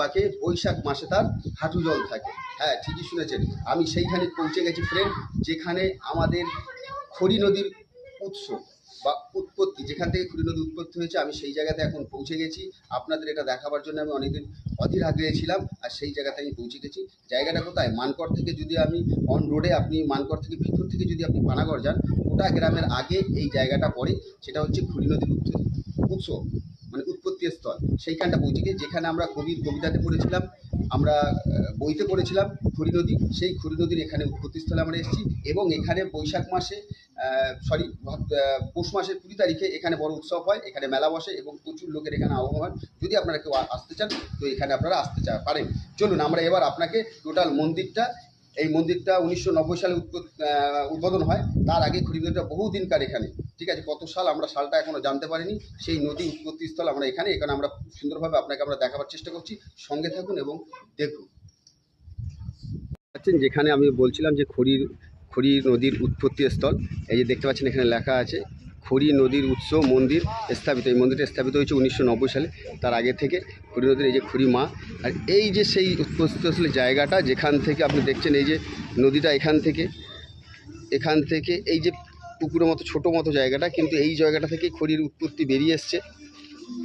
বাকে বৈশাখ মাসে তার হাঁটু জল থাকে। হ্যাঁ ঠিকই শুনেছেন। আমি সেইখানে পৌঁছে গেছি ফ্রেন্ড যেখানে আমাদের খড়ি নদীর উৎস বা উৎপত্তি, যেখান থেকে খড়ি নদী উৎপত্তি হয়েছে, আমি সেই জায়গাতে এখন পৌঁছে গেছি। আপনাদের এটা দেখাবার জন্য আমি অনেকদিন অধীর আগ্রহে ছিলাম, আর সেই জায়গাতে আমি পৌঁছে গেছি। জায়গাটা কোথায়? মানকর থেকে যদি আমি অন রোডে আপনি মানকর থেকে ভিতর থেকে যদি আপনি পানাগড় যান ওটা গ্রামের আগে এই জায়গাটা পড়ে, সেটা হচ্ছে খড়ি নদীর উৎস মানে স্থল। সেইখানটা গিয়ে যেখানে আমরা কবির কবিতাতে পড়েছিলাম, আমরা বইতে পড়েছিলাম, খড়ি নদী। সেই খড়ি নদীর এখানে উৎপত্তি স্থলে আমরা এসেছি এবং এখানে বৈশাখ মাসে সরি পৌষ মাসের কুড়ি তারিখে এখানে বড় উৎসব হয়, এখানে মেলা বসে এবং প্রচুর লোকের এখানে আহ্বান যদি আপনারা কেউ আসতে চান, তো এখানে আপনারা আসতে চা, পারেন। চলুন, আমরা এবার আপনাকে টোটাল মন্দিরটা, এই মন্দিরটা উনিশশো নব্বই সালে উদ্বোধন হয়। তার আগে খড়ি নদীটা বহুদিনকার এখানে। ঠিক আছে, কত সাল আমরা সালটা এখনও জানতে পারিনি। সেই নদী উৎপত্তি স্থল আমরা এখানে এখানে আমরা সুন্দরভাবে আপনাকে আমরা দেখাবার চেষ্টা করছি। সঙ্গে থাকুন এবং দেখুন। পাচ্ছেন যেখানে আমি বলছিলাম যে খড়ির খড়ি নদীর উৎপত্তি স্থল এই যে দেখতে পাচ্ছেন এখানে লেখা আছে, খড়ি নদীর উৎস মন্দির স্থাপিত, এই মন্দিরটা স্থাপিত হয়েছে উনিশশো নব্বই সালে, তার আগে থেকে খড়ি নদীর এই যে খড়ি মা, আর এই যে সেই উৎপত্তি স্থলের জায়গাটা যেখান থেকে আপনি দেখছেন এই যে নদীটা এখান থেকে এখান থেকে এই যে পুকুরের মতো, ছোটো মতো জায়গাটা, কিন্তু এই জায়গাটা থেকে খড়ির উৎপত্তি বেরিয়ে এসছে।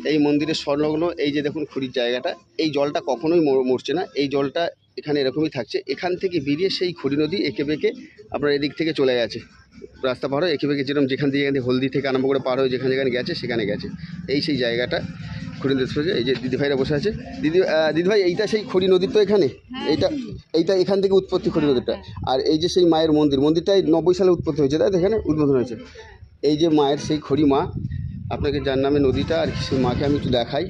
এই মন্দিরের সংলগ্ন, এই যে দেখুন খড়ির জায়গাটা, এই জলটা কখনোই মর- মরছে না। এই জলটা এখানে এরকমই থাকছে। এখান থেকে বেরিয়ে সেই খড়ি নদী এঁকে বেঁকে আপনার এদিক থেকে চলে গেছে। রাস্তা পার হয়ে এঁকে বেঁকে যেরকম যেখান থেকে হলদি থেকে আরম্ভ করে পার হয়ে যেখানে যেখানে গেছে, সেখানে গেছে। এই সেই জায়গাটা। খড়ি express এই যে দিদিভাইরা বসে আছে। দিদি দিদিভাই এইটা সেই খড়ি নদীর তো এখানে? এইটা এইটা এখান থেকে উৎপত্তি খড়ি নদীটা। আর এই যে সেই মায়ের মন্দির মন্দিরটা এই নব্বই সালে উৎপত্তি হয়েছে তাই এখানে উদ্বোধন হয়েছে। এই যে মায়ের সেই খড়ি মা আপনাকে যার নামে নদীটা আর সেই মাকে আমি একটু দেখাই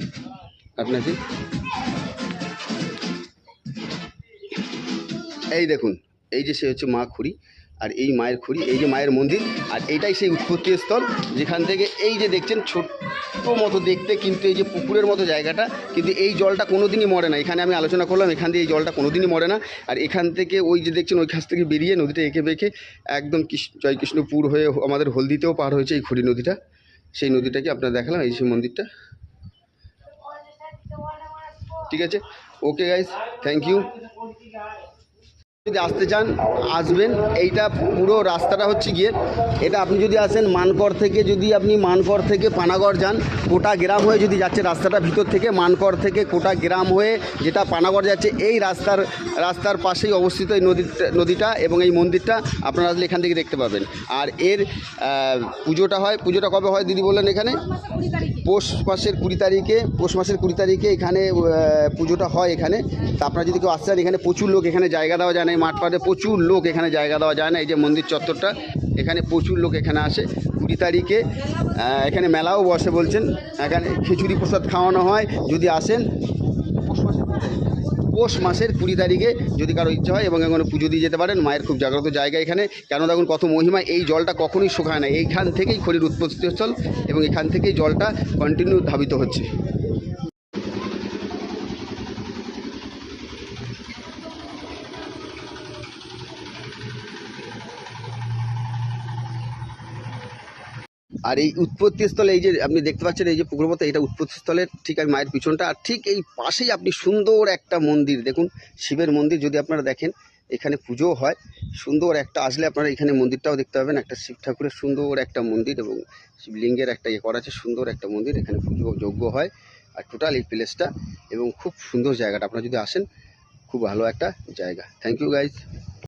আপনাকে। এই দেখুন এই যে সে হচ্ছে মা খুড়ি। আর এই মায়ের খুঁড়ি, এই যে মায়ের মন্দির, আর এটাই সেই উৎপত্তি স্থল, যেখান থেকে এই যে দেখছেন ছোট্ট মতো দেখতে কিন্তু এই যে পুকুরের মতো জায়গাটা, কিন্তু এই জলটা কোনো দিনই মরে না। এখানে আমি আলোচনা করলাম, এখান দিয়ে এই জলটা কোনো দিনই মরে না। আর এখান থেকে ওই যে দেখছেন ওই কাছ থেকে বেরিয়ে নদীটা এঁকে বেঁকে একদম জয়কৃষ্ণপুর হয়ে আমাদের হলদিতেও পার হয়েছে এই খড়ি নদীটা। সেই নদীটাকে আপনার দেখালাম, এই সেই মন্দিরটা। ঠিক আছে? ওকে গাইস থ্যাংক ইউ যদি আসতে চান, আসবেন। এইটা পুরো রাস্তাটা হচ্ছে গিয়ে, এটা আপনি যদি আসেন মানকর থেকে, যদি আপনি মানকর থেকে পানাগড় যান, কোটা গ্রাম হয়ে যদি যাচ্ছে রাস্তাটা ভিতর থেকে মানকর থেকে কোটা গ্রাম হয়ে যেটা পানাগড় যাচ্ছে, এই রাস্তার রাস্তার পাশেই অবস্থিত এই নদীটা নদীটা এবং এই মন্দিরটা আপনারা আসলে এখান থেকে দেখতে পাবেন। আর এর পুজোটা হয়, পুজোটা কবে হয় দিদি বললেন এখানে? পৌষ মাসের কুড়ি তারিখে, পৌষ মাসের কুড়ি তারিখে এখানে পুজোটা হয় এখানে। তা আপনারা যদি কেউ আসতে চান, এখানে প্রচুর লোক, এখানে জায়গা দেওয়া যায় এই মাঠ পাড়ে প্রচুর লোক এখানে জায়গা দেওয়া যায় না, এই যে মন্দির চত্বরটা, এখানে প্রচুর লোক এখানে আসে। কুড়ি তারিখে এখানে মেলাও বসে বলছেন, এখানে খিচুড়ি প্রসাদ খাওয়ানো হয়, যদি আসেন, পৌষ মাসের কুড়ি তারিখে। পৌষ মাসের কুড়ি তারিখে যদি কারও ইচ্ছা হয় এবং এখানে পুজো দিয়ে যেতে পারেন, মায়ের খুব জাগ্রত জায়গা এখানে। কেন দেখুন, কত মহিমা, এই জলটা কখনোই শুকায় না। এইখান থেকেই খড়ির উৎপত্তিস্থল এবং এখান থেকেই জলটা কন্টিনিউ ধাবিত হচ্ছে। আর এই উৎপত্তিস্থলে এই যে আপনি দেখতে পাচ্ছেন এই যে পুকুর মতো, এটা উৎপত্তিস্থলের ঠিক আমি মায়ের পিছনটা। আর ঠিক এই পাশেই আপনি সুন্দর একটা মন্দির, দেখুন, শিবের মন্দির যদি আপনারা দেখেন, এখানে পুজোও হয়। সুন্দর একটা আসলে আপনারা এখানে মন্দিরটাও দেখতে পাবেন, একটা শিব ঠাকুরের সুন্দর একটা মন্দির এবং শিবলিঙ্গের একটা ইয়ে করা আছে, সুন্দর একটা মন্দির, এখানে পুজো যোগ্য হয়। আর টোটাল এই প্লেসটা এবং খুব সুন্দর জায়গাটা, আপনারা যদি আসেন, খুব ভালো একটা জায়গা। Thank you guys